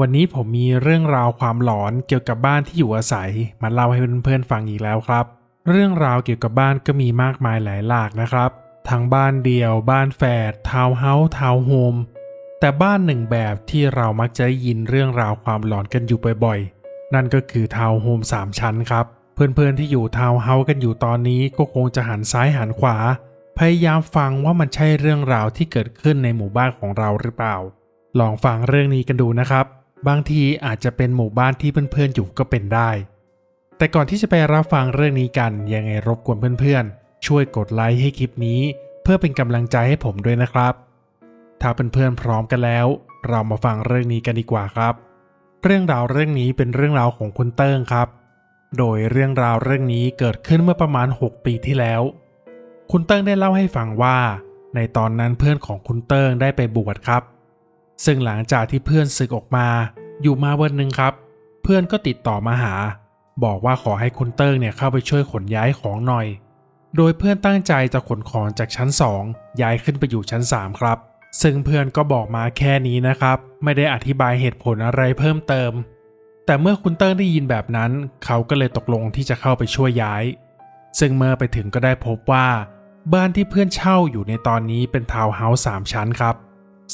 วันนี้ผมมีเรื่องราวความหลอนเกี่ยวกับบ้านที่อยู่อาศัยมาเล่าให้เพื่อนๆฟังอีกแล้วครับ เรื่องราวเกี่ยวกับบ้านก็มีมากมายหลายหลากนะครับ ทั้งบ้านเดี่ยว บ้านแฝดทาวน์เฮาส์ทาวน์โฮมแต่บ้านหนึ่งแบบที่เรามักจะได้ยินเรื่องราวความหลอนกันอยู่บ่อยๆ นั่นก็คือทาวน์โฮมสามชั้นครับ เพื่อนๆที่อยู่ทาวน์เฮาส์กันอยู่ตอนนี้ก็คงจะหันซ้ายหันขวา พยายามฟังว่ามันใช่เรื่องราวที่เกิดขึ้นในหมู่บ้านของเราหรือเปล่า ลองฟังเรื่องนี้กันดูนะครับ บางทีอาจจะเป็นหมู่บ้านที่เพื่อนๆอยู่ก็เป็นได้ แต่ก่อนที่จะไปรับฟังเรื่องนี้กันยังไงรบกวนเพื่อนๆ ช่วยกดไลค์ให้คลิปนี้ เพื่อเป็นกำลังใจให้ผมด้วยนะครับ ถ้าเพื่อนๆพร้อมกันแล้ว เรามาฟังเรื่องนี้กันดีกว่าครับ เรื่องราวเรื่องนี้เป็นเรื่องราวของคุณเติ้งครับ โดยเรื่องราวเรื่องนี้เกิดขึ้นเมื่อประมาณ 6 ปีที่แล้ว คุณเติ้งได้เล่าให้ฟังว่า ในตอนนั้นเพื่อนของคุณเติ้งได้ไปบวชครับซึ่งหลังจากที่เพื่อนศึกออกมา อยู่มาวันหนึ่งครับ เพื่อนก็ติดต่อมาหา บอกว่าขอให้คุณเติ้งเนี่ยเข้าไปช่วยขนย้ายของหน่อย โดยเพื่อนตั้งใจจะขนของจากชั้น 2 ย้ายขึ้นไปอยู่ชั้น 3 ครับ ซึ่งเพื่อนก็บอกมาแค่นี้นะครับ ไม่ได้อธิบายเหตุผลอะไรเพิ่มเติม แต่เมื่อคุณเติ้งได้ยินแบบนั้น เขาก็เลยตกลงที่จะเข้าไปช่วยย้าย ซึ่งเมื่อไปถึงก็ได้พบว่า บ้านที่เพื่อนเช่าอยู่ในตอนนี้เป็นทาวน์เฮาส์สามชั้นครับ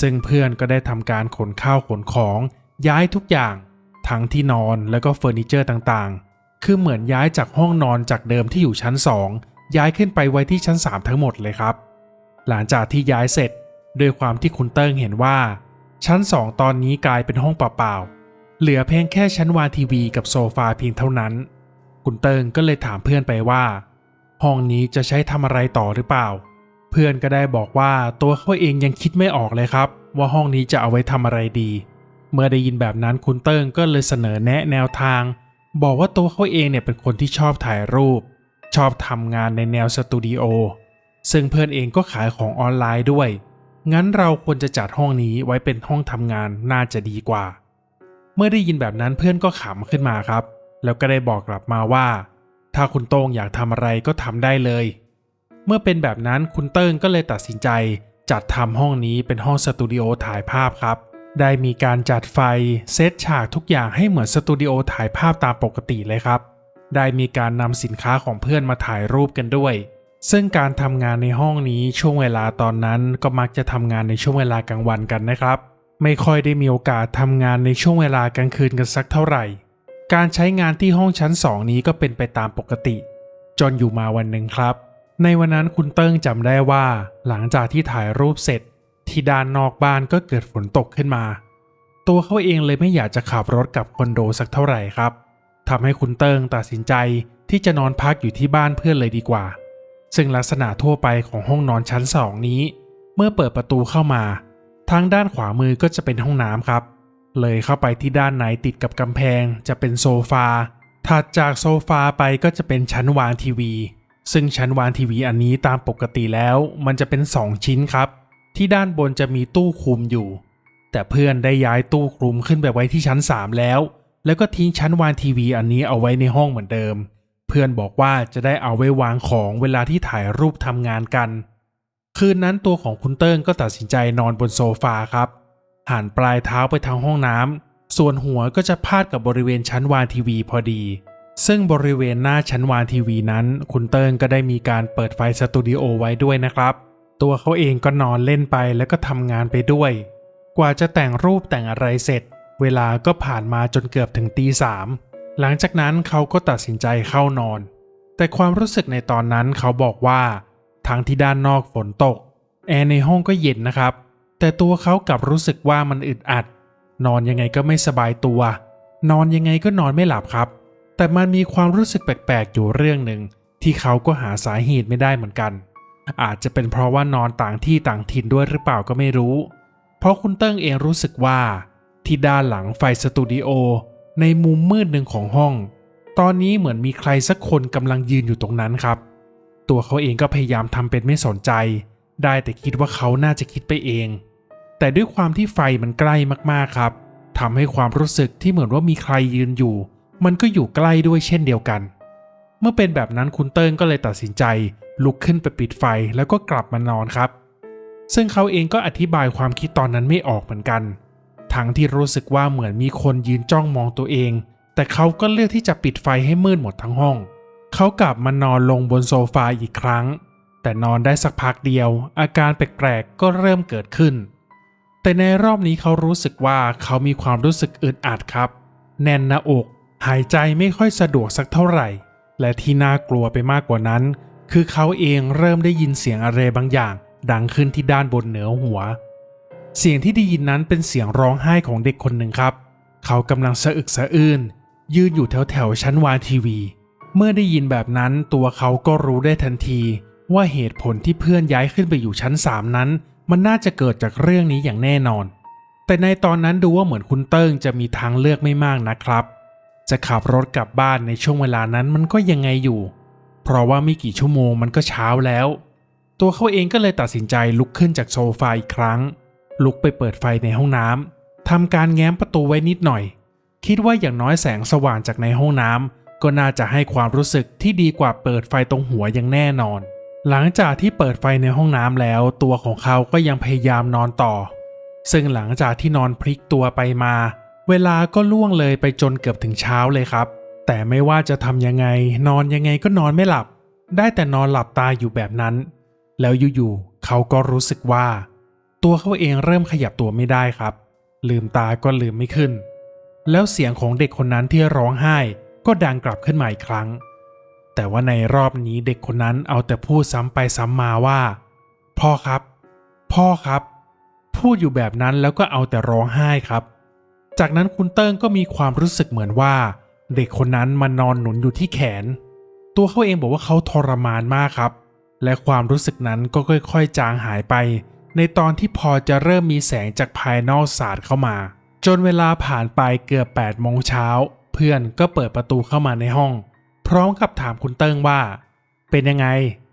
ซึ่งเพื่อนก็ได้ทำการขนข้าวขนของ ย้ายทุกอย่าง ทั้งที่นอนแล้วก็เฟอร์นิเจอร์ต่างๆ คือเหมือนย้ายจากห้องนอนจากเดิมที่อยู่ชั้น 2 ย้ายขึ้นไปไว้ที่ชั้น 3 ทั้งหมดเลยครับ หลังจากที่ย้ายเสร็จด้วยความที่คุณเติ้งเห็นว่า ชั้น 2 ตอนนี้กลายเป็นห้องเปล่าๆเหลือเพียงแค่ชั้นวางทีวีกับโซฟาเพียงเท่านั้น คุณเติ้งก็เลยถามเพื่อนไปว่า ห้องนี้จะใช้ทำอะไรต่อหรือเปล่า เพื่อนก็ได้บอกว่าตัวเขาเองยังคิดไม่ออกเลยครับ ว่าห้องนี้จะเอาไว้ทำอะไรดี เมื่อได้ยินแบบนั้นคุณเติ้งก็เลยเสนอแนะแนวทาง บอกว่าตัวเขาเองเนี่ยเป็นคนที่ชอบถ่ายรูป ชอบทำงานในแนวสตูดิโอซึ่งเพื่อนเองก็ขายของออนไลน์ด้วย งั้นเราควรจะจัดห้องนี้ไว้เป็นห้องทำงานน่าจะดีกว่า เมื่อได้ยินแบบนั้นเพื่อนก็ขำขึ้นมาครับ แล้วก็ได้บอกกลับมาว่า ถ้าคุณโต้งอยากทำอะไรก็ทำได้เลย เมื่อเป็นแบบนั้นคุณเติ้งก็เลยตัดสินใจ จัดทำห้องนี้เป็นห้องสตูดิโอถ่ายภาพครับ ได้มีการจัดไฟเซตฉากทุกอย่างให้เหมือนสตูดิโอถ่ายภาพตามปกติเลยครับ ได้มีการนำสินค้าของเพื่อนมาถ่ายรูปกันด้วย ซึ่งการทำงานในห้องนี้ช่วงเวลาตอนนั้นก็มักจะทำงานในช่วงเวลากลางวันกันนะครับ ไม่ค่อยได้มีโอกาสทำงานในช่วงเวลากลางคืนกันสักเท่าไหร่ การใช้งานที่ห้องชั้น2นี้ก็เป็นไปตามปกติ จนอยู่มาวันหนึ่งครับ ในวันนั้นคุณเติ้งจำได้ว่า หลังจากที่ถ่ายรูปเสร็จ ที่ด้านนอกบ้านก็เกิดฝนตกขึ้นมา ตัวเขาเองเลยไม่อยากจะขับรถกลับคอนโดสักเท่าไหร่ครับทำให้คุณเติ้งตัดสินใจที่จะนอนพักอยู่ที่บ้านเพื่อนเลยดีกว่า ซึ่งลักษณะทั่วไปของห้องนอนชั้นสองนี้ เมื่อเปิดประตูเข้ามา ทางด้านขวามือก็จะเป็นห้องน้ำครับ เลยเข้าไปที่ด้านไหนติดกับกำแพงจะเป็นโซฟา ถัดจากโซฟาไปก็จะเป็นชั้นวางทีวี ซึ่งชั้นวางทีวีอันนี้ตามปกติแล้ว มันจะเป็น 2 ชิ้นครับ ที่ด้านบนจะมีตู้คลุมอยู่ แต่เพื่อนได้ย้ายตู้คลุมขึ้นไปไว้ที่ชั้น 3 แล้ว แล้วก็ทิ้งชั้นวางทีวีอันนี้เอาไว้ในห้องเหมือนเดิม เพื่อนบอกว่าจะได้เอาไว้วางของเวลาที่ถ่ายรูปทำงานกัน คืนนั้นตัวของคุณเติ้งก็ตัดสินใจนอนบนโซฟาครับหันปลายเท้าไปทางห้องน้ำส่วนหัวก็จะพาดกับบริเวณชั้นวางทีวีพอดี ซึ่งบริเวณหน้าชั้นวางทีวีนั้น คุณเติ้งก็ได้มีการเปิดไฟสตูดิโอไว้ด้วยนะครับ ตัวเขาเองก็นอนเล่นไปแล้วก็ทำงานไปด้วย กว่าจะแต่งรูปแต่งอะไรเสร็จ เวลาก็ผ่านมาจนเกือบถึงตีสามหลังจากนั้นเขาก็ตัดสินใจเข้านอน แต่ความรู้สึกในตอนนั้นเขาบอกว่าทั้งที่ด้านนอกฝนตก แอร์ในห้องก็เย็นนะครับ แต่ตัวเขากลับรู้สึกว่ามันอึดอัด นอนยังไงก็ไม่สบายตัว นอนยังไงก็นอนไม่หลับครับ แต่มันมีความรู้สึกแปลกๆอยู่เรื่องหนึ่งที่เขาก็หาสาเหตุไม่ได้เหมือนกัน อาจจะเป็นเพราะว่านอนต่างที่ต่างถิ่นด้วยหรือเปล่าก็ไม่รู้ เพราะคุณเติ้งเองรู้สึกว่า ที่ด้านหลังไฟสตูดิโอในมุมมืดหนึ่งของห้อง ตอนนี้เหมือนมีใครสักคนกำลังยืนอยู่ตรงนั้นครับ ตัวเขาเองก็พยายามทำเป็นไม่สนใจ ได้แต่คิดว่าเขาน่าจะคิดไปเอง แต่ด้วยความที่ไฟมันใกล้มากๆครับทำให้ความรู้สึกที่เหมือนว่ามีใครยืนอยู่ มันก็อยู่ใกล้ด้วยเช่นเดียวกัน เมื่อเป็นแบบนั้นคุณเติ้งก็เลยตัดสินใจ ลุกขึ้นไปปิดไฟแล้วก็กลับมานอนครับ ซึ่งเขาเองก็อธิบายความคิดตอนนั้นไม่ออกเหมือนกัน ทั้งที่รู้สึกว่าเหมือนมีคนยืนจ้องมองตัวเอง แต่เขาก็เลือกที่จะปิดไฟให้มืดหมดทั้งห้อง เขากลับมานอนลงบนโซฟาอีกครั้ง แต่นอนได้สักพักเดียว อาการแปลกๆก็เริ่มเกิดขึ้น แต่ในรอบนี้เขารู้สึกว่าเขามีความรู้สึกอึดอัดครับ แน่นหน้าอก หายใจไม่ค่อยสะดวกสักเท่าไหร่และที่น่ากลัวไปมากกว่านั้น คือเขาเองเริ่มได้ยินเสียงอะไรบางอย่าง ดังขึ้นที่ด้านบนเหนือหัว เสียงที่ได้ยินนั้นเป็นเสียงร้องไห้ของเด็กคนหนึ่งครับ เขากำลังสะอึกสะอื้นยืนอยู่แถวแถวชั้นวางทีวี เมื่อได้ยินแบบนั้นตัวเขาก็รู้ได้ทันที ว่าเหตุผลที่เพื่อนย้ายขึ้นไปอยู่ชั้น3นั้น มันน่าจะเกิดจากเรื่องนี้อย่างแน่นอน แต่ในตอนนั้นดูว่าเหมือนคุณเติ้งจะมีทางเลือกไม่มากนะครับ จะขับรถกลับบ้านในช่วงเวลานั้นมันก็ยังไงอยู่ เพราะว่าไม่กี่ชั่วโมงมันก็เช้าแล้ว ตัวเขาเองก็เลยตัดสินใจลุกขึ้นจากโซฟาอีกครั้ง ลุกไปเปิดไฟในห้องน้ำทำการแง้มประตูไว้นิดหน่อย คิดว่าอย่างน้อยแสงสว่างจากในห้องน้ำก็น่าจะให้ความรู้สึกที่ดีกว่าเปิดไฟตรงหัวอย่างแน่นอน หลังจากที่เปิดไฟในห้องน้ำแล้ว ตัวของเขาก็ยังพยายามนอนต่อ ซึ่งหลังจากที่นอนพลิกตัวไปมา เวลาก็ล่วงเลยไปจนเกือบถึงเช้าเลยครับ แต่ไม่ว่าจะทำยังไง นอนยังไงก็นอนไม่หลับ ได้แต่นอนหลับตาอยู่แบบนั้น แล้วอยู่ๆเขาก็รู้สึกว่า ตัวเขาเองเริ่มขยับตัวไม่ได้ครับ ลืมตาก็ลืมไม่ขึ้น แล้วเสียงของเด็กคนนั้นที่ร้องไห้ก็ดังกลับขึ้นมาอีกครั้ง แต่ว่าในรอบนี้เด็กคนนั้นเอาแต่พูดซ้ำไปซ้ำมาว่า พ่อครับ พ่อครับ พูดอยู่แบบนั้นแล้วก็เอาแต่ร้องไห้ครับ จากนั้นคุณเติ้งก็มีความรู้สึกเหมือนว่า เด็กคนนั้นมานอนหนุนอยู่ที่แขน ตัวเขาเองบอกว่าเขาทรมานมากครับ และความรู้สึกนั้นก็ค่อยๆ จางหายไป ในตอนที่พอจะเริ่มมีแสงจากภายนอกสาดเข้ามา จนเวลาผ่านไปเกือบ8โมงเช้า เพื่อนก็เปิดประตูเข้ามาในห้อง พร้อมกับถามคุณเติ้งว่า เป็นยังไง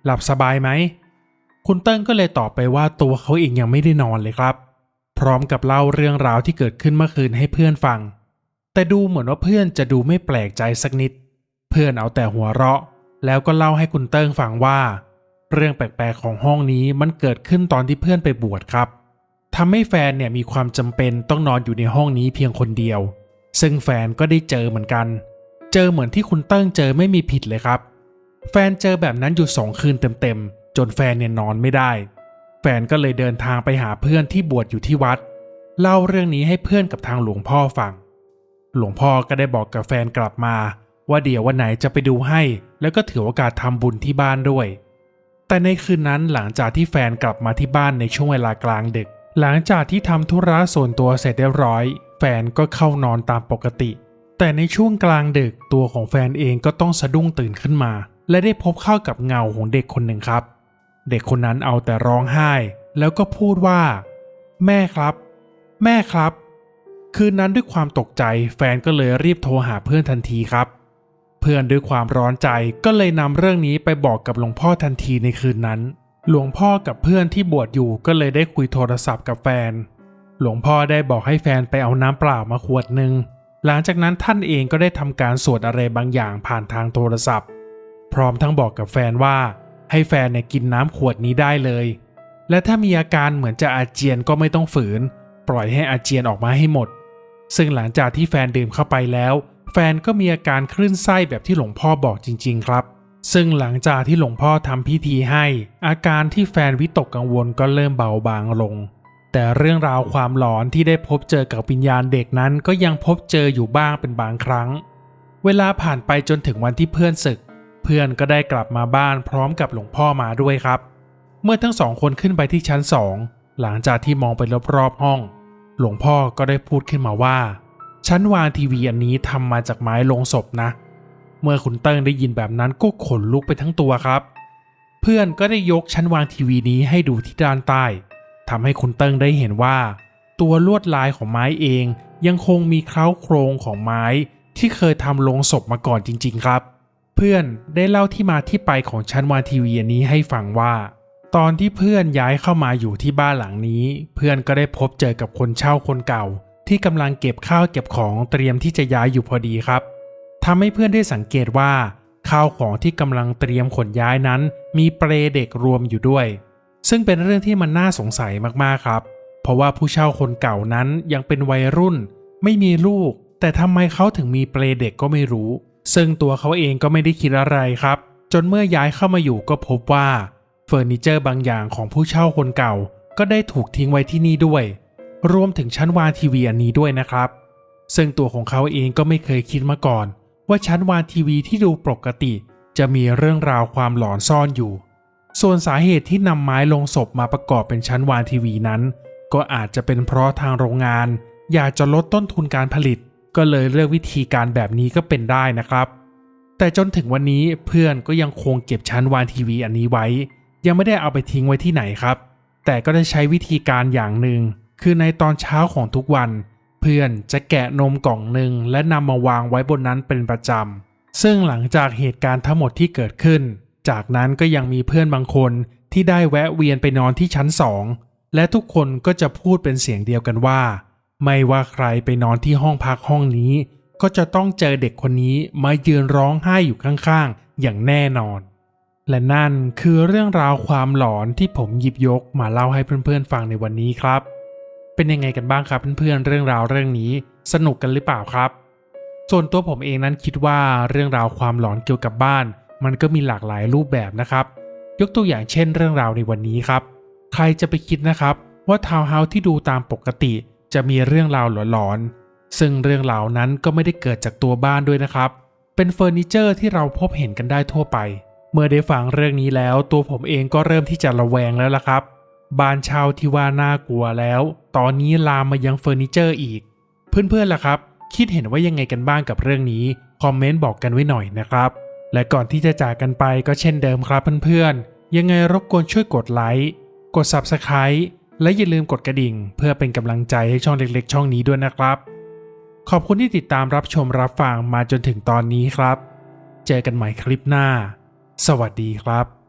หลับสบายไหมคุณเติ้งก็เลยตอบไปว่าตัวเขาเองยังไม่ได้นอนเลยครับ พร้อมกับเล่าเรื่องราวที่เกิดขึ้นเมื่อคืนให้เพื่อนฟัง แต่ดูเหมือนว่าเพื่อนจะดูไม่แปลกใจสักนิด เพื่อนเอาแต่หัวเราะ แล้วก็เล่าให้คุณเติ้งฟังว่า เรื่องแปลกๆของห้องนี้มันเกิดขึ้นตอนที่เพื่อนไปบวชครับทำให้แฟนเนี่ยมีความจำเป็นต้องนอนอยู่ในห้องนี้เพียงคนเดียว ซึ่งแฟนก็ได้เจอเหมือนกัน เจอเหมือนที่คุณเติ้งเจอไม่มีผิดเลยครับ แฟนเจอแบบนั้นอยู่สองคืนเต็มๆจนแฟนเนี่ยนอนไม่ได้ แฟนก็เลยเดินทางไปหาเพื่อนที่บวชอยู่ที่วัด เล่าเรื่องนี้ให้เพื่อนกับทางหลวงพ่อฟัง หลวงพ่อก็ได้บอกกับแฟนกลับมา ว่าเดี๋ยววันไหนจะไปดูให้ แล้วก็ถือโอกาสทำบุญที่บ้านด้วย แต่ในคืนนั้นหลังจากที่แฟนกลับมาที่บ้านในช่วงเวลากลางดึก หลังจากที่ทำธุระส่วนตัวเสร็จเรียบร้อย แฟนก็เข้านอนตามปกติ แต่ในช่วงกลางดึกตัวของแฟนเองก็ต้องสะดุ้งตื่นขึ้นมา และได้พบเข้ากับเงาของเด็กคนหนึ่งครับ เด็กคนนั้นเอาแต่ร้องไห้ แล้วก็พูดว่า แม่ครับ แม่ครับ คืนนั้นด้วยความตกใจแฟนก็เลยรีบโทรหาเพื่อนทันทีครับ เพื่อนด้วยความร้อนใจก็เลยนำเรื่องนี้ไปบอกกับหลวงพ่อทันทีในคืนนั้น หลวงพ่อกับเพื่อนที่บวชอยู่ก็เลยได้คุยโทรศัพท์กับแฟน หลวงพ่อได้บอกให้แฟนไปเอาน้ำเปล่ามาขวดหนึ่งหลังจากนั้นท่านเองก็ได้ทำการสวดอะไรบางอย่างผ่านทางโทรศัพท์ พร้อมทั้งบอกกับแฟนว่า ให้แฟนเนี่ยกินน้ำขวดนี้ได้เลย และถ้ามีอาการเหมือนจะอาเจียนก็ไม่ต้องฝืน ปล่อยให้อาเจียนออกมาให้หมด ซึ่งหลังจากที่แฟนดื่มเข้าไปแล้ว แฟนก็มีอาการคลื่นไส้แบบที่หลวงพ่อบอกจริง ๆ ครับ ซึ่งหลังจากที่หลวงพ่อทำพิธีให้ อาการที่แฟนวิตกกังวลก็เริ่มเบาบางลง แต่เรื่องราวความหลอนที่ได้พบเจอกับวิญญาณเด็กนั้นก็ยังพบเจออยู่บ้างเป็นบางครั้ง เวลาผ่านไปจนถึงวันที่เพื่อนศึก เพื่อนก็ได้กลับมาบ้านพร้อมกับหลวงพ่อมาด้วยครับ เมื่อทั้งสองคนขึ้นไปที่ชั้นสองหลังจากที่มองไปรอบๆห้อง หลวงพ่อก็ได้พูดขึ้นมาว่าชั้นวางทีวีอันนี้ทำมาจากไม้ลงศพนะ เมื่อคุณเติ้งได้ยินแบบนั้นก็ขนลุกไปทั้งตัวครับ เพื่อนก็ได้ยกชั้นวางทีวีนี้ให้ดูที่ด้านใต้ทำให้คุณเติ้งได้เห็นว่า ตัวลวดลายของไม้เองยังคงมีเคล้าโครงของไม้ที่เคยทำลงศพมาก่อนจริง ๆ ครับ เพื่อนได้เล่าที่มาที่ไปของชั้นวางทีวีนี้ให้ฟังว่า ตอนที่เพื่อนย้ายเข้ามาอยู่ที่บ้านหลังนี้ เพื่อนก็ได้พบเจอกับคนเช่าคนเก่า ที่กำลังเก็บข้าวเก็บของเตรียมที่จะย้ายอยู่พอดีครับทำให้เพื่อนได้สังเกตว่า ข้าวของที่กำลังเตรียมขนย้ายนั้น มีเปลเด็กรวมอยู่ด้วย ซึ่งเป็นเรื่องที่มันน่าสงสัยมากๆครับ เพราะว่าผู้เช่าคนเก่านั้นยังเป็นวัยรุ่น ไม่มีลูก แต่ทำไมเขาถึงมีเปลเด็กก็ไม่รู้ ซึ่งตัวเขาเองก็ไม่ได้คิดอะไรครับ จนเมื่อย้ายเข้ามาอยู่ก็พบว่า เฟอร์นิเจอร์บางอย่างของผู้เช่าคนเก่า ก็ได้ถูกทิ้งไว้ที่นี่ด้วย รวมถึงชั้นวางทีวีอันนี้ด้วยนะครับ ซึ่งตัวของเขาเองก็ไม่เคยคิดมาก่อน ว่าชั้นวางทีวีที่ดูปกติ จะมีเรื่องราวความหลอนซ่อนอยู่ ส่วนสาเหตุที่นำไม้ลงศพมาประกอบเป็นชั้นวางทีวีนั้น ก็อาจจะเป็นเพราะทางโรงงาน อยากจะลดต้นทุนการผลิต ก็เลยเลือกวิธีการแบบนี้ก็เป็นได้นะครับแต่จนถึงวันนี้เพื่อนก็ยังคงเก็บชั้นวางทีวีอันนี้ไว้ ยังไม่ได้เอาไปทิ้งไว้ที่ไหนครับ แต่ก็ได้ใช้วิธีการอย่างหนึ่ง คือในตอนเช้าของทุกวัน เพื่อนจะแกะนมกล่องหนึ่งและนำมาวางไว้บนนั้นเป็นประจำ ซึ่งหลังจากเหตุการณ์ทั้งหมดที่เกิดขึ้น จากนั้นก็ยังมีเพื่อนบางคนที่ได้แวะเวียนไปนอนที่ชั้นสองและทุกคนก็จะพูดเป็นเสียงเดียวกันว่า ไม่ว่าใครไปนอนที่ห้องพักห้องนี้ ก็จะต้องเจอเด็กคนนี้มายืนร้องไห้อยู่ข้างๆ อย่างแน่นอน และนั่นคือเรื่องราวความหลอนที่ผมหยิบยกมาเล่าให้เพื่อนๆฟังในวันนี้ครับ เป็นยังไงกันบ้างครับเพื่อนๆเรื่องราวเรื่องนี้สนุกกันหรือเปล่าครับ ส่วนตัวผมเองนั้นคิดว่าเรื่องราวความหลอนเกี่ยวกับบ้าน มันก็มีหลากหลายรูปแบบนะครับ ยกตัวอย่างเช่นเรื่องราวในวันนี้ครับ ใครจะไปคิดนะครับว่าทาวน์เฮาส์ที่ดูตามปกติ จะมีเรื่องราวหลอนๆซึ่งเรื่องราวนั้นก็ไม่ได้เกิดจากตัวบ้านด้วยนะครับ เป็นเฟอร์นิเจอร์ที่เราพบเห็นกันได้ทั่วไป เมื่อได้ฟังเรื่องนี้แล้ว ตัวผมเองก็เริ่มที่จะระแวงแล้วล่ะครับ บ้านเช่าที่ว่าน่ากลัวแล้ว ตอนนี้ลามมายังเฟอร์นิเจอร์อีก เพื่อนๆล่ะครับ คิดเห็นว่ายังไงกันบ้างกับเรื่องนี้ คอมเมนต์บอกกันไว้หน่อยนะครับ และก่อนที่จะจากกันไปก็เช่นเดิมครับเพื่อนๆ ยังไงรบกวนช่วยกดไลค์กด Subscribe และอย่าลืมกดกระดิ่ง เพื่อเป็นกำลังใจให้ช่องเล็กๆ ช่องนี้ด้วยนะครับ ขอบคุณที่ติดตามรับชมรับฟังมาจนถึงตอนนี้ครับ เจอกันใหม่คลิปหน้า สวัสดีครับ